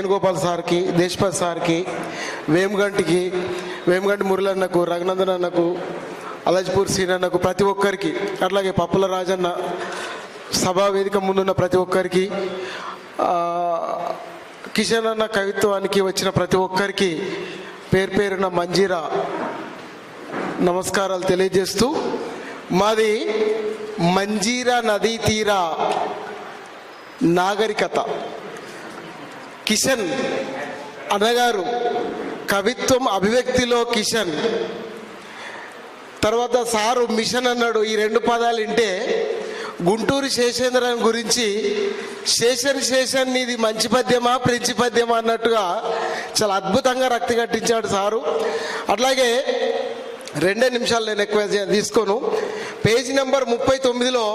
వేణుగోపాల్ సార్కి దేశ్పాల్ సార్కి వేమగంటికి వేమగంటి మురళన్నకు రఘునందన్ అన్నకు అలజ్పూర్ సీన్ అన్నకు ప్రతి ఒక్కరికి అట్లాగే పప్పుల రాజన్న సభా వేదిక ముందున్న ప్రతి ఒక్కరికి కిషన్ అన్న కవిత్వానికి వచ్చిన ప్రతి ఒక్కరికి పేరు పేరున మంజీరా నమస్కారాలు తెలియజేస్తూ మాది మంజీరా నదీ తీరా నాగరికత. కిషన్ అన్నగారు కవిత్వం అభివ్యక్తిలో కిషన్. తర్వాత సారు మిషన్ అన్నాడు ఈ రెండు పదాలు వింటే. గుంటూరు శేషేంద్రన్ గురించి శేషన్ శేషన్ ఇది మంచి పద్యమా ప్రించి పద్యమా అన్నట్టుగా చాలా అద్భుతంగా రక్తి కట్టించాడు సారు. అట్లాగే రెండే నిమిషాలు నేను ఎక్కువ తీసుకోను. పేజీ నెంబర్ ముప్పై తొమ్మిదిలో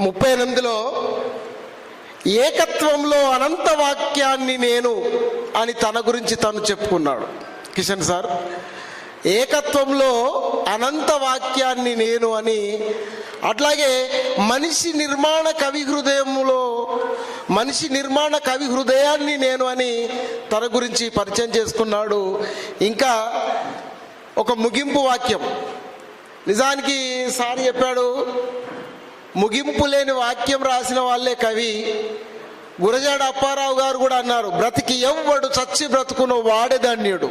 ముప్పై ఎనిమిదిలో ఏకత్వంలో అనంత వాక్యాన్ని నేను అని తన గురించి తను చెప్పుకున్నాడు. కిషన్ సార్ ఏకత్వంలో అనంత వాక్యాన్ని నేను అని అట్లాగే మనిషి నిర్మాణ కవి హృదయంలో మనిషి నిర్మాణ కవి హృదయాన్ని నేను అని తన గురించి పరిచయం చేసుకున్నాడు. ఇంకా ఒక ముగింపు వాక్యం. నిజానికి సార్ చెప్పాడు ముగింపు లేని వాక్యం రాసిన వాళ్ళే కవి. గురజాడ అప్పారావు గారు కూడా అన్నారు బ్రతికి ఎవ్వడు చచ్చి బ్రతుకును వాడే ధన్యుడు.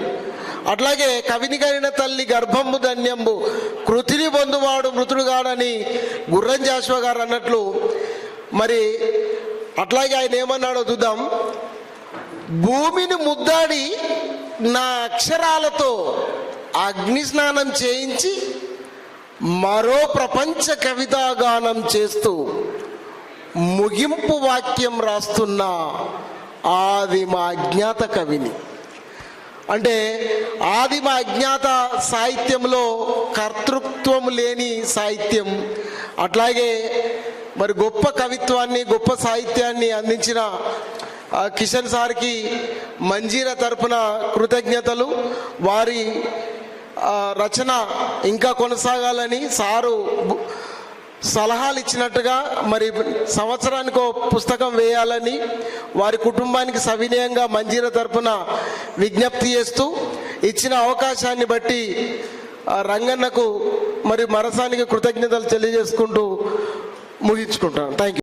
అట్లాగే కవిని కలిగిన తల్లి గర్భంబు ధన్యంబు కృతిని పొందువాడు మృతుడుగాడని గుర్రం జాశ్వ గారు అన్నట్లు. మరి అట్లాగే ఆయన ఏమన్నాడో చూద్దాం. భూమిని ముద్దాడి నా అక్షరాలతో అగ్ని స్నానం చేయించి మరో ప్రపంచ కవితాగానం చేస్తూ ముగింపు వాక్యం రాస్తున్న ఆదిమ అజ్ఞాత కవిని. అంటే ఆదిమ అజ్ఞాత సాహిత్యంలో కర్తృత్వం లేని సాహిత్యం. అట్లాగే మరి గొప్ప కవిత్వాన్ని గొప్ప సాహిత్యాన్ని అందించిన కిషన్ సార్కి మంజీర తరపున కృతజ్ఞతలు. వారి రచన ఇంకా కొనసాగాలని సారు సలహాలు ఇచ్చినట్టుగా మరి సంవత్సరానికి ఒక పుస్తకం వేయాలని వారి కుటుంబానికి సవినయంగా మంజీర తరపున విజ్ఞప్తి చేస్తూ ఇచ్చిన అవకాశాన్ని బట్టి రంగన్నకు మరి మరసానికి కృతజ్ఞతలు తెలియజేసుకుంటూ ముగించుకుంటాను థ్యాంక్ యూ